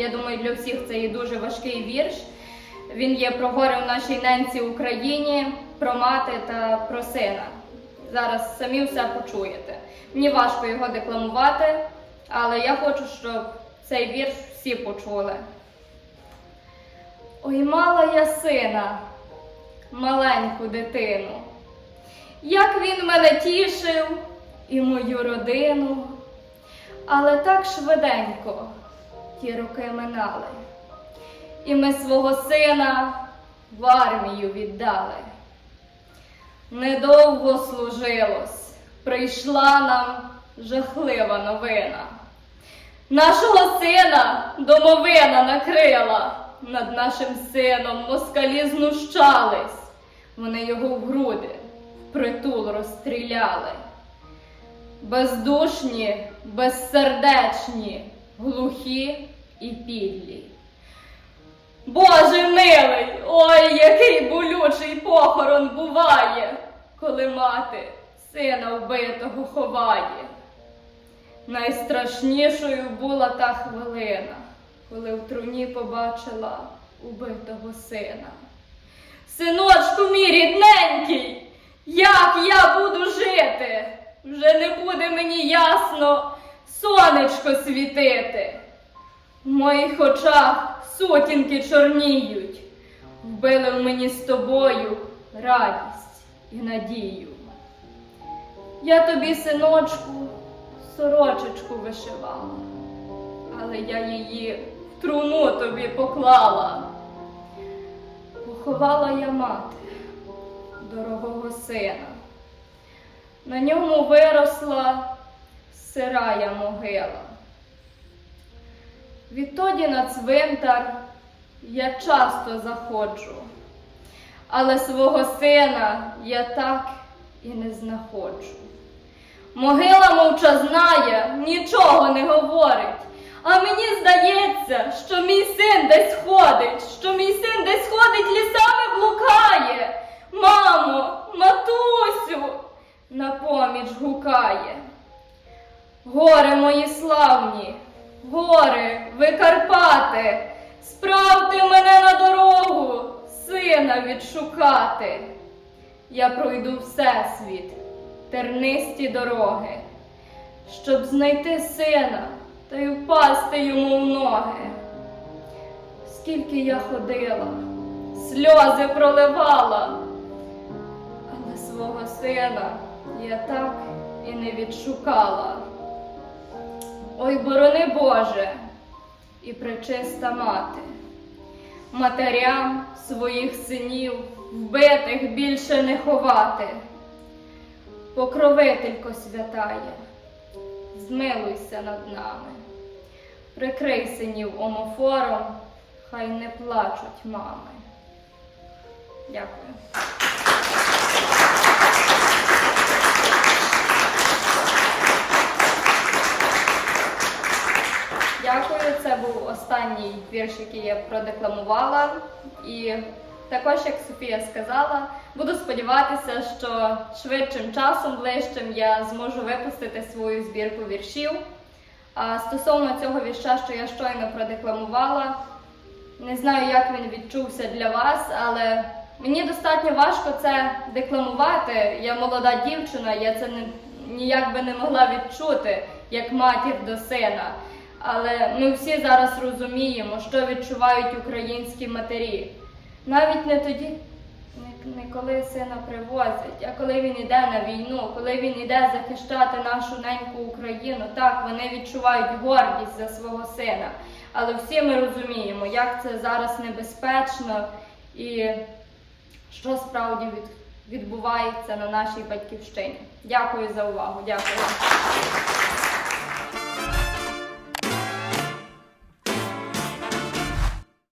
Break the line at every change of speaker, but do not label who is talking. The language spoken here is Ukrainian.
Я думаю, для всіх це є дуже важкий вірш. Він є про горе в нашій ненці Україні, про мати та про сина. Зараз самі все почуєте. Мені важко його декламувати, але я хочу, щоб цей вірш всі почули. Ой, мала я сина, маленьку дитину, як він мене тішив і мою родину, але так швиденько ті роки минали, і ми свого сина в армію віддали. Недовго служилось, прийшла нам жахлива новина. Нашого сина домовина накрила, над нашим сином москалі знущались. Вони його в груди впритул розстріляли. Бездушні, безсердечні, глухі і підлі. Боже милий, ой, який болючий похорон буває, коли мати сина вбитого ховає. Найстрашнішою була та хвилина, коли в труні побачила убитого сина. Синочку мій рідненький, як я буду жити? Вже не буде мені ясно сонечко світити. В моїх очах сутінки чорніють, вбили в мені з тобою радість і надію. Я тобі, синочку, сорочечку вишивала, але я її в труну тобі поклала. Поховала я мати, дорогого сина. На ньому виросла сирая могила. Відтоді на цвинтар я часто заходжу, але свого сина я так і не знаходжу. Могила мовча знає, нічого не говорить. А мені здається, що мій син десь ходить, що мій син десь ходить, лісами блукає. Мамо, матусю, на поміч гукає. Горе мої славні, гори, ви Карпати, справте мене на дорогу, сина відшукати. Я пройду всесвіт, тернисті дороги, щоб знайти сина та й впасти йому в ноги. Скільки я ходила, сльози проливала, але свого сина я так і не відшукала. Ой, борони Боже, і пречиста мати, матерям своїх синів вбитих більше не ховати. Покровителько святає, змилуйся над нами, прикрий синів омофором, хай не плачуть мами. Дякую. Це був останній вірш, який я продекламувала. І також, як Софія сказала, буду сподіватися, що швидшим часом, ближчим, я зможу випустити свою збірку віршів. А стосовно цього вірша, що я щойно продекламувала, не знаю, як він відчувся для вас, але мені достатньо важко це декламувати. Я молода дівчина, я це не, ніяк би не могла відчути як матір до сина. Але ми всі зараз розуміємо, що відчувають українські матері. Навіть не тоді, не, не коли сина привозять, а коли він йде на війну, коли він йде захищати нашу неньку Україну. Так, вони відчувають гордість за свого сина. Але всі ми розуміємо, як це зараз небезпечно і що справді від, відбувається на нашій батьківщині. Дякую за увагу. Дякую.